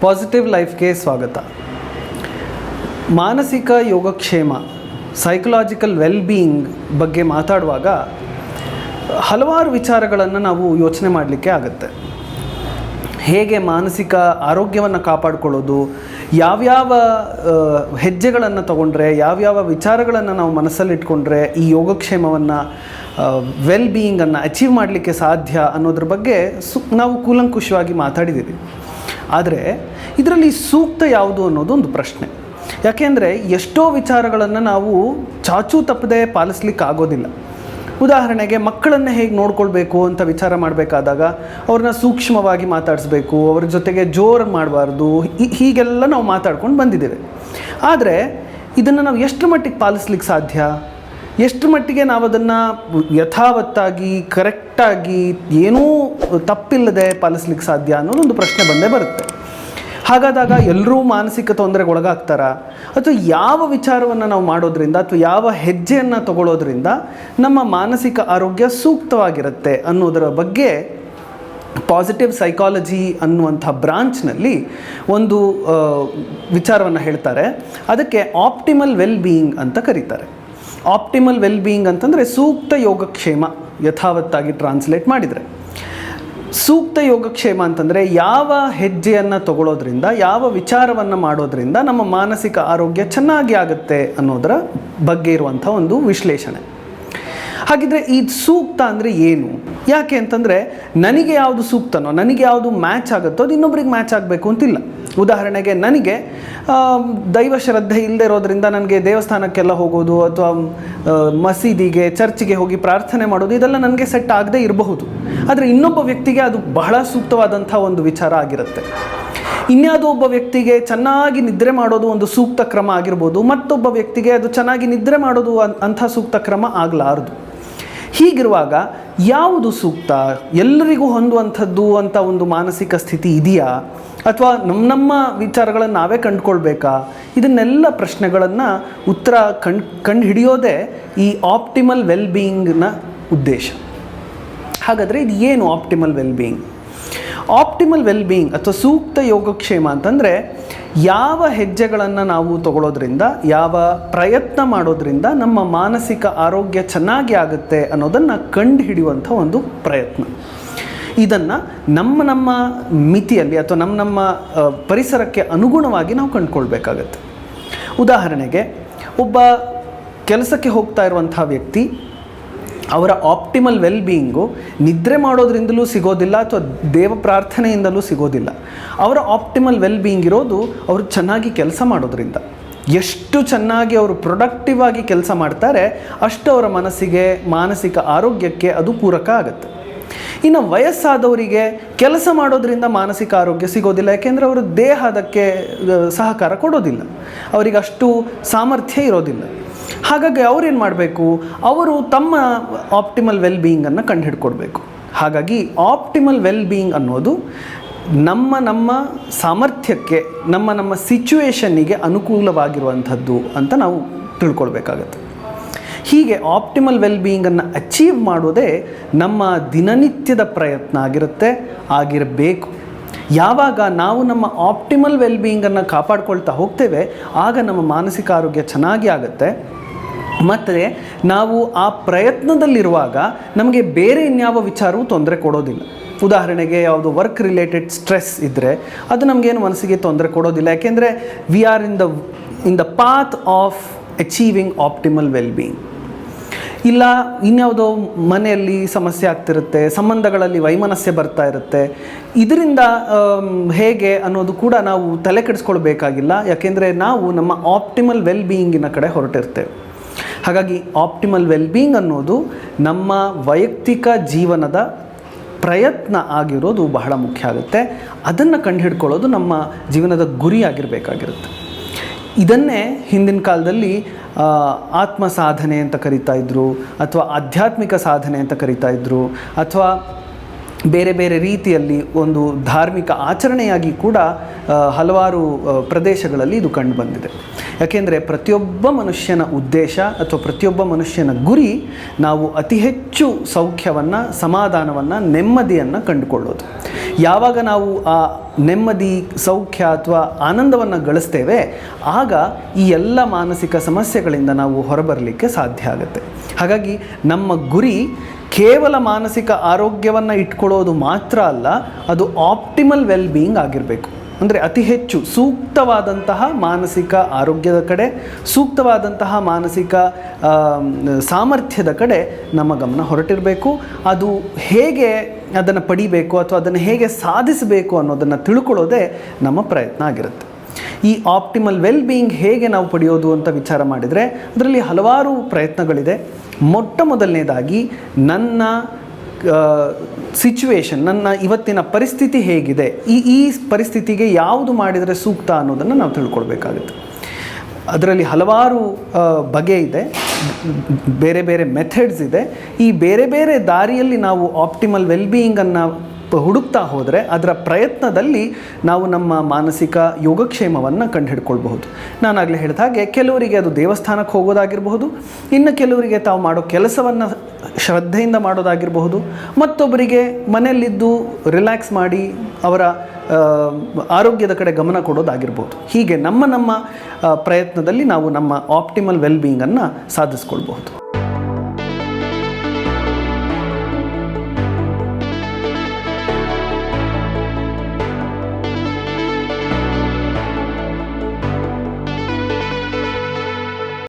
Positive ಲೈಫ್ಗೆ ಸ್ವಾಗತ. ಮಾನಸಿಕ ಯೋಗಕ್ಷೇಮ ಸೈಕಲಾಜಿಕಲ್ ವೆಲ್ ಬೀಯಿಂಗ್ ಬಗ್ಗೆ ಮಾತಾಡುವಾಗ ಹಲವಾರು ವಿಚಾರಗಳನ್ನು ನಾವು ಯೋಚನೆ ಮಾಡಲಿಕ್ಕೆ ಆಗುತ್ತೆ. ಹೇಗೆ ಮಾನಸಿಕ ಆರೋಗ್ಯವನ್ನು ಕಾಪಾಡಿಕೊಳ್ಳೋದು, ಯಾವ್ಯಾವ ಹೆಜ್ಜೆಗಳನ್ನು ತಗೊಂಡ್ರೆ, ಯಾವ್ಯಾವ ವಿಚಾರಗಳನ್ನು ನಾವು ಮನಸ್ಸಲ್ಲಿಟ್ಕೊಂಡ್ರೆ ಈ ಯೋಗಕ್ಷೇಮವನ್ನು ವೆಲ್ ಬೀಯಿಂಗನ್ನು ಅಚೀವ್ ಮಾಡಲಿಕ್ಕೆ ಸಾಧ್ಯ ಅನ್ನೋದ್ರ ಬಗ್ಗೆ ಸು, ನಾವು ಕೂಲಂಕುಷವಾಗಿ ಮಾತಾಡಿದ್ದೀವಿ ಆದರೆ ಇದರಲ್ಲಿ ಸೂಕ್ತ ಯಾವುದು ಅನ್ನೋದು ಒಂದು ಪ್ರಶ್ನೆ. ಯಾಕೆಂದರೆ ಎಷ್ಟೋ ವಿಚಾರಗಳನ್ನು ನಾವು ಚಾಚೂ ತಪ್ಪದೆ ಪಾಲಿಸ್ಲಿಕ್ಕೆ ಆಗೋದಿಲ್ಲ. ಉದಾಹರಣೆಗೆ ಮಕ್ಕಳನ್ನು ಹೇಗೆ ನೋಡ್ಕೊಳ್ಬೇಕು ಅಂತ ವಿಚಾರ ಮಾಡಬೇಕಾದಾಗ ಅವ್ರನ್ನ ಸೂಕ್ಷ್ಮವಾಗಿ ಮಾತಾಡಿಸ್ಬೇಕು, ಅವ್ರ ಜೊತೆಗೆ ಜೋರು ಮಾಡಬಾರ್ದು ಹೀಗೆಲ್ಲ ನಾವು ಮಾತಾಡ್ಕೊಂಡು ಬಂದಿದ್ದೇವೆ. ಆದರೆ ಇದನ್ನು ನಾವು ಎಷ್ಟು ಮಟ್ಟಿಗೆ ಪಾಲಿಸ್ಲಿಕ್ಕೆ ಸಾಧ್ಯ? ಎಷ್ಟು ಮಟ್ಟಿಗೆ ನಾವು ಅದನ್ನು ಯಥಾವತ್ತಾಗಿ, ಕರೆಕ್ಟಾಗಿ ಏನೂ ತಪ್ಪಿಲ್ಲದೆ ಪಾಲಿಸ್ಲಿಕ್ಕೆ ಸಾಧ್ಯ ಅನ್ನೋದೊಂದು ಪ್ರಶ್ನೆ ಬಂದೇ ಬರುತ್ತೆ. ಹಾಗಾದಾಗ ಎಲ್ಲರೂ ಮಾನಸಿಕ ತೊಂದರೆಗೆ ಒಳಗಾಗ್ತಾರಾ? ಅಥವಾ ಯಾವ ವಿಚಾರವನ್ನು ನಾವು ಮಾಡೋದ್ರಿಂದ ಅಥವಾ ಯಾವ ಹೆಜ್ಜೆಯನ್ನು ತಗೊಳ್ಳೋದ್ರಿಂದ ನಮ್ಮ ಮಾನಸಿಕ ಆರೋಗ್ಯ ಸೂಕ್ತವಾಗಿರುತ್ತೆ ಅನ್ನೋದರ ಬಗ್ಗೆ ಪಾಸಿಟಿವ್ ಸೈಕಾಲಜಿ ಅನ್ನುವಂಥ ಬ್ರಾಂಚ್ನಲ್ಲಿ ಒಂದು ವಿಚಾರವನ್ನು ಹೇಳ್ತಾರೆ. ಅದಕ್ಕೆ ಆಪ್ಟಿಮಲ್ ವೆಲ್ ಬೀಯಿಂಗ್ ಅಂತ ಕರೀತಾರೆ. ಆಪ್ಟಿಮಲ್ ವೆಲ್ ಬೀಯಿಂಗ್ ಅಂತಂದರೆ ಸೂಕ್ತ ಯೋಗಕ್ಷೇಮ ಯಥಾವತ್ತಾಗಿ ಟ್ರಾನ್ಸ್ಲೇಟ್ ಮಾಡಿದರೆ. ಸೂಕ್ತ ಯೋಗಕ್ಷೇಮ ಅಂತಂದರೆ ಯಾವ ಹೆಜ್ಜೆಯನ್ನು ತಗೊಳ್ಳೋದ್ರಿಂದ ಯಾವ ವಿಚಾರವನ್ನು ಮಾಡೋದ್ರಿಂದ ನಮ್ಮ ಮಾನಸಿಕ ಆರೋಗ್ಯ ಚೆನ್ನಾಗಿ ಆಗುತ್ತೆ ಅನ್ನೋದರ ಬಗ್ಗೆ ಇರುವಂಥ ಒಂದು ವಿಶ್ಲೇಷಣೆ. ಹಾಗಿದ್ರೆ ಈ ಸೂಕ್ತ ಅಂದರೆ ಏನು? ಯಾಕೆ ಅಂತಂದರೆ ನನಗೆ ಯಾವುದು ಸೂಕ್ತನೋ, ನನಗೆ ಯಾವುದು ಮ್ಯಾಚ್ ಆಗುತ್ತೋ ಅದು ಇನ್ನೊಬ್ರಿಗೆ ಮ್ಯಾಚ್ ಆಗಬೇಕು ಅಂತಿಲ್ಲ. ಉದಾಹರಣೆಗೆ ನನಗೆ ದೈವ ಶ್ರದ್ಧೆ ಇಲ್ಲದೆ ಇರೋದ್ರಿಂದ ನನಗೆ ದೇವಸ್ಥಾನಕ್ಕೆಲ್ಲ ಹೋಗೋದು ಅಥವಾ ಮಸೀದಿಗೆ, ಚರ್ಚ್ಗೆ ಹೋಗಿ ಪ್ರಾರ್ಥನೆ ಮಾಡೋದು ಇದೆಲ್ಲ ನನಗೆ ಸೆಟ್ ಆಗದೆ ಇರಬಹುದು. ಆದರೆ ಇನ್ನೊಬ್ಬ ವ್ಯಕ್ತಿಗೆ ಅದು ಬಹಳ ಸೂಕ್ತವಾದಂಥ ಒಂದು ವಿಚಾರ ಆಗಿರುತ್ತೆ. ಇನ್ಯಾವುದೋ ಒಬ್ಬ ವ್ಯಕ್ತಿಗೆ ಚೆನ್ನಾಗಿ ನಿದ್ರೆ ಮಾಡೋದು ಒಂದು ಸೂಕ್ತ ಕ್ರಮ ಆಗಿರ್ಬೋದು, ಮತ್ತೊಬ್ಬ ವ್ಯಕ್ತಿಗೆ ಅದು ಚೆನ್ನಾಗಿ ನಿದ್ರೆ ಮಾಡೋದು ಅಂಥ ಸೂಕ್ತ ಕ್ರಮ ಆಗಲಾರದು. ಹೀಗಿರುವಾಗ ಯಾವುದು ಸೂಕ್ತ? ಎಲ್ಲರಿಗೂ ಹೊಂದುವಂಥದ್ದು ಅಂತ ಒಂದು ಮಾನಸಿಕ ಸ್ಥಿತಿ ಇದೆಯಾ? ಅಥವಾ ನಮ್ಮ ನಮ್ಮ ವಿಚಾರಗಳನ್ನು ನಾವೇ ಕಂಡುಕೊಳ್ಬೇಕಾ? ಇದನ್ನೆಲ್ಲ ಪ್ರಶ್ನೆಗಳನ್ನು ಉತ್ತರ ಕಣ್ ಕಂಡು ಹಿಡಿಯೋದೇ ಈ ಆಪ್ಟಿಮಲ್ ವೆಲ್ ಬೀಯಿಂಗ್ನ ಉದ್ದೇಶ. ಹಾಗಾದರೆ ಇದು ಏನು optimal well being optimal well being ಅಥವಾ ಸೂಕ್ತ ಯೋಗಕ್ಷೇಮ ಅಂತಂದರೆ ಯಾವ ಹೆಜ್ಜೆಗಳನ್ನು ನಾವು ತಗೊಳ್ಳೋದ್ರಿಂದ ಯಾವ ಪ್ರಯತ್ನ ಮಾಡೋದ್ರಿಂದ ನಮ್ಮ ಮಾನಸಿಕ ಆರೋಗ್ಯ ಚೆನ್ನಾಗಿ ಆಗುತ್ತೆ ಅನ್ನೋದನ್ನು ಕಂಡು ಹಿಡಿಯುವಂಥ ಒಂದು ಪ್ರಯತ್ನ. ಇದನ್ನು ನಮ್ಮ ನಮ್ಮ ಮಿತಿಯಲ್ಲಿ ಅಥವಾ ನಮ್ಮ ನಮ್ಮ ಪರಿಸರಕ್ಕೆ ಅನುಗುಣವಾಗಿ ನಾವು ಕಂಡುಕೊಳ್ಬೇಕಾಗತ್ತೆ. ಉದಾಹರಣೆಗೆ, ಒಬ್ಬ ಕೆಲಸಕ್ಕೆ ಹೋಗ್ತಾ ಇರುವಂಥ ವ್ಯಕ್ತಿ ಅವರ ಆಪ್ಟಿಮಲ್ ವೆಲ್ ಬೀಯಿಂಗು ನಿದ್ರೆ ಮಾಡೋದ್ರಿಂದಲೂ ಸಿಗೋದಿಲ್ಲ ಅಥವಾ ದೇವ ಪ್ರಾರ್ಥನೆಯಿಂದಲೂ ಸಿಗೋದಿಲ್ಲ. ಅವರ ಆಪ್ಟಿಮಲ್ ವೆಲ್ ಬೀಯಿಂಗ್ ಇರೋದು ಅವರು ಚೆನ್ನಾಗಿ ಕೆಲಸ ಮಾಡೋದ್ರಿಂದ. ಎಷ್ಟು ಚೆನ್ನಾಗಿ ಅವರು ಪ್ರೊಡಕ್ಟಿವ್ ಆಗಿ ಕೆಲಸ ಮಾಡ್ತಾರೆ, ಅಷ್ಟು ಅವರ ಮನಸ್ಸಿಗೆ, ಮಾನಸಿಕ ಆರೋಗ್ಯಕ್ಕೆ ಅದು ಪೂರಕ ಆಗುತ್ತೆ. ಇನ್ನು ವಯಸ್ಸಾದವರಿಗೆ ಕೆಲಸ ಮಾಡೋದ್ರಿಂದ ಮಾನಸಿಕ ಆರೋಗ್ಯ ಸಿಗೋದಿಲ್ಲ, ಯಾಕೆಂದರೆ ಅವರು ದೇಹ ಅದಕ್ಕೆ ಸಹಕಾರ ಕೊಡೋದಿಲ್ಲ. ಅವರಿಗೆ ಅಷ್ಟು ಸಾಮರ್ಥ್ಯ ಇರೋದಿಲ್ಲ. ಹಾಗಾಗಿ ಅವ್ರೇನು ಮಾಡಬೇಕು? ಅವರು ತಮ್ಮ ಆಪ್ಟಿಮಲ್ ವೆಲ್ ಬೀಯಿಂಗನ್ನು ಕಂಡುಹಿಡ್ಕೊಡ್ಬೇಕು. ಹಾಗಾಗಿ ಆಪ್ಟಿಮಲ್ ವೆಲ್ ಬೀಯಿಂಗ್ ಅನ್ನೋದು ನಮ್ಮ ನಮ್ಮ ಸಾಮರ್ಥ್ಯಕ್ಕೆ, ನಮ್ಮ ನಮ್ಮ ಸಿಚುವೇಶನ್ನಿಗೆ ಅನುಕೂಲವಾಗಿರುವಂಥದ್ದು ಅಂತ ನಾವು ತಿಳ್ಕೊಳ್ಬೇಕಾಗತ್ತೆ. ಹೀಗೆ ಆಪ್ಟಿಮಲ್ ವೆಲ್ ಬೀಯಿಂಗನ್ನು ಅಚೀವ್ ಮಾಡೋದೇ ನಮ್ಮ ದಿನನಿತ್ಯದ ಪ್ರಯತ್ನ ಆಗಿರುತ್ತೆ, ಆಗಿರಬೇಕು. ಯಾವಾಗ ನಾವು ನಮ್ಮ ಆಪ್ಟಿಮಲ್ ವೆಲ್ಬೀಯಿಂಗನ್ನು ಕಾಪಾಡ್ಕೊಳ್ತಾ ಹೋಗ್ತೇವೆ, ಆಗ ನಮ್ಮ ಮಾನಸಿಕ ಆರೋಗ್ಯ ಚೆನ್ನಾಗಿ ಆಗುತ್ತೆ. ಮತ್ತು ನಾವು ಆ ಪ್ರಯತ್ನದಲ್ಲಿರುವಾಗ ನಮಗೆ ಬೇರೆ ಇನ್ಯಾವ ವಿಚಾರವೂ ತೊಂದರೆ ಕೊಡೋದಿಲ್ಲ. ಉದಾಹರಣೆಗೆ ಯಾವುದು ವರ್ಕ್ ರಿಲೇಟೆಡ್ ಸ್ಟ್ರೆಸ್ ಇದ್ದರೆ ಅದು ನಮಗೇನು ಮನಸ್ಸಿಗೆ ತೊಂದರೆ ಕೊಡೋದಿಲ್ಲ. ಯಾಕೆಂದರೆ we are in the in the path of achieving optimal well being ಇಲ್ಲ, ಇನ್ಯಾವುದೋ ಮನೆಯಲ್ಲಿ ಸಮಸ್ಯೆ ಆಗ್ತಿರುತ್ತೆ, ಸಂಬಂಧಗಳಲ್ಲಿ ವೈಮನಸ್ಯ ಬರ್ತಾ ಇರುತ್ತೆ. ಇದರಿಂದ ಹೇಗೆ ಅನ್ನೋದು ಕೂಡ ನಾವು ತಲೆ ಕೆಡಿಸ್ಕೊಳ್ಬೇಕಾಗಿಲ್ಲ. ಯಾಕೆಂದರೆ ನಾವು ನಮ್ಮ ಆಪ್ಟಿಮಲ್ ವೆಲ್ ಬೀಯಿಂಗಿನ ಕಡೆ ಹೊರಟಿರ್ತೇವೆ. ಹಾಗಾಗಿ ಆಪ್ಟಿಮಲ್ ವೆಲ್ ಬೀಯಿಂಗ್ ಅನ್ನೋದು ನಮ್ಮ ವೈಯಕ್ತಿಕ ಜೀವನದ ಪ್ರಯತ್ನ ಆಗಿರೋದು ಬಹಳ ಮುಖ್ಯ ಆಗುತ್ತೆ. ಅದನ್ನು ಕಂಡುಹಿಡ್ಕೊಳ್ಳೋದು ನಮ್ಮ ಜೀವನದ ಗುರಿಯಾಗಿರಬೇಕಾಗಿರುತ್ತೆ ಇದನ್ನೇ ಹಿಂದಿನ ಕಾಲದಲ್ಲಿ ಆತ್ಮ ಸಾಧನೆ ಅಂತ ಕರಿತಾ ಇದ್ದರು ಅಥವಾ ಆಧ್ಯಾತ್ಮಿಕ ಸಾಧನೆ ಅಂತ ಕರಿತಾ ಇದ್ದರು ಅಥವಾ ಬೇರೆ ಬೇರೆ ರೀತಿಯಲ್ಲಿ ಒಂದು ಧಾರ್ಮಿಕ ಆಚರಣೆಯಾಗಿ ಕೂಡ ಹಲವಾರು ಪ್ರದೇಶಗಳಲ್ಲಿ ಇದು ಕಂಡುಬಂದಿದೆ ಯಾಕೆಂದರೆ ಪ್ರತಿಯೊಬ್ಬ ಮನುಷ್ಯನ ಉದ್ದೇಶ ಅಥವಾ ಪ್ರತಿಯೊಬ್ಬ ಮನುಷ್ಯನ ಗುರಿ ನಾವು ಅತಿ ಹೆಚ್ಚು ಸೌಖ್ಯವನ್ನು, ಸಮಾಧಾನವನ್ನು, ನೆಮ್ಮದಿಯನ್ನು ಕಂಡುಕೊಳ್ಳೋದು. ಯಾವಾಗ ನಾವು ಆ ನೆಮ್ಮದಿ, ಸೌಖ್ಯ ಅಥವಾ ಆನಂದವನ್ನು ಗಳಿಸ್ತೇವೆ, ಆಗ ಈ ಎಲ್ಲ ಮಾನಸಿಕ ಸಮಸ್ಯೆಗಳಿಂದ ನಾವು ಹೊರಬರಲಿಕ್ಕೆ ಸಾಧ್ಯ ಆಗುತ್ತೆ. ಹಾಗಾಗಿ ನಮ್ಮ ಗುರಿ ಕೇವಲ ಮಾನಸಿಕ ಆರೋಗ್ಯವನ್ನು ಇಟ್ಕೊಳ್ಳೋದು ಮಾತ್ರ ಅಲ್ಲ, ಅದು ಆಪ್ಟಿಮಲ್ ವೆಲ್ ಬೀಯಿಂಗ್ ಆಗಿರಬೇಕು. ಅಂದರೆ ಅತಿ ಹೆಚ್ಚು ಸೂಕ್ತವಾದಂತಹ ಮಾನಸಿಕ ಆರೋಗ್ಯದ ಕಡೆ, ಸೂಕ್ತವಾದಂತಹ ಮಾನಸಿಕ ಸಾಮರ್ಥ್ಯದ ಕಡೆ ನಮ್ಮ ಗಮನ ಹೊರಟಿರಬೇಕು. ಅದು ಹೇಗೆ ಅದನ್ನು ಪಡಿಬೇಕು ಅಥವಾ ಅದನ್ನು ಹೇಗೆ ಸಾಧಿಸಬೇಕು ಅನ್ನೋದನ್ನು ತಿಳ್ಕೊಳ್ಳೋದೇ ನಮ್ಮ ಪ್ರಯತ್ನ ಆಗಿರುತ್ತೆ. ಈ ಆಪ್ಟಿಮಲ್ ವೆಲ್ ಬೀಯಿಂಗ್ ಹೇಗೆ ನಾವು ಪಡೆಯೋದು ಅಂತ ವಿಚಾರ ಮಾಡಿದರೆ, ಅದರಲ್ಲಿ ಹಲವಾರು ಪ್ರಯತ್ನಗಳಿದೆ. ಮೊಟ್ಟ ಮೊದಲನೇದಾಗಿ ನನ್ನ ಸಿಚುವೇಶನ್ ನನ್ನ ಇವತ್ತಿನ ಪರಿಸ್ಥಿತಿ ಹೇಗಿದೆ, ಈ ಈ ಪರಿಸ್ಥಿತಿಗೆ ಯಾವುದು ಮಾಡಿದರೆ ಸೂಕ್ತ ಅನ್ನೋದನ್ನು ನಾವು ತಿಳ್ಕೊಳ್ಬೇಕಾಗುತ್ತೆ. ಅದರಲ್ಲಿ ಹಲವಾರು ಬಗೆ ಇದೆ, ಬೇರೆ ಬೇರೆ ಮೆಥಡ್ಸ್ ಇದೆ. ಈ ಬೇರೆ ಬೇರೆ ದಾರಿಯಲ್ಲಿ ನಾವು ಆಪ್ಟಿಮಲ್ ವೆಲ್ ಬೀಯಿಂಗನ್ನು ಹುಡುಕ್ತಾ ಹೋದರೆ ಅದರ ಪ್ರಯತ್ನದಲ್ಲಿ ನಾವು ನಮ್ಮ ಮಾನಸಿಕ ಯೋಗಕ್ಷೇಮವನ್ನು ಕಂಡುಹಿಡ್ಕೊಳ್ಬಹುದು. ನಾನಾಗಲೇ ಹೇಳಿದ ಹಾಗೆ ಕೆಲವರಿಗೆ ಅದು ದೇವಸ್ಥಾನಕ್ಕೆ ಹೋಗೋದಾಗಿರಬಹುದು, ಇನ್ನು ಕೆಲವರಿಗೆ ತಾವು ಮಾಡೋ ಕೆಲಸವನ್ನು ಶ್ರದ್ಧೆಯಿಂದ ಮಾಡೋದಾಗಿರಬಹುದು, ಮತ್ತೊಬ್ಬರಿಗೆ ಮನೆಯಲ್ಲಿದ್ದು ರಿಲ್ಯಾಕ್ಸ್ ಮಾಡಿ ಅವರ ಆರೋಗ್ಯದ ಕಡೆ ಗಮನ ಕೊಡೋದಾಗಿರ್ಬೋದು ಹೀಗೆ ನಮ್ಮ ನಮ್ಮ ಪ್ರಯತ್ನದಲ್ಲಿ ನಾವು ನಮ್ಮ ಆಪ್ಟಿಮಲ್ ವೆಲ್ ಬೀಯಿಂಗನ್ನು ಸಾಧಿಸ್ಕೊಳ್ಬಹುದು.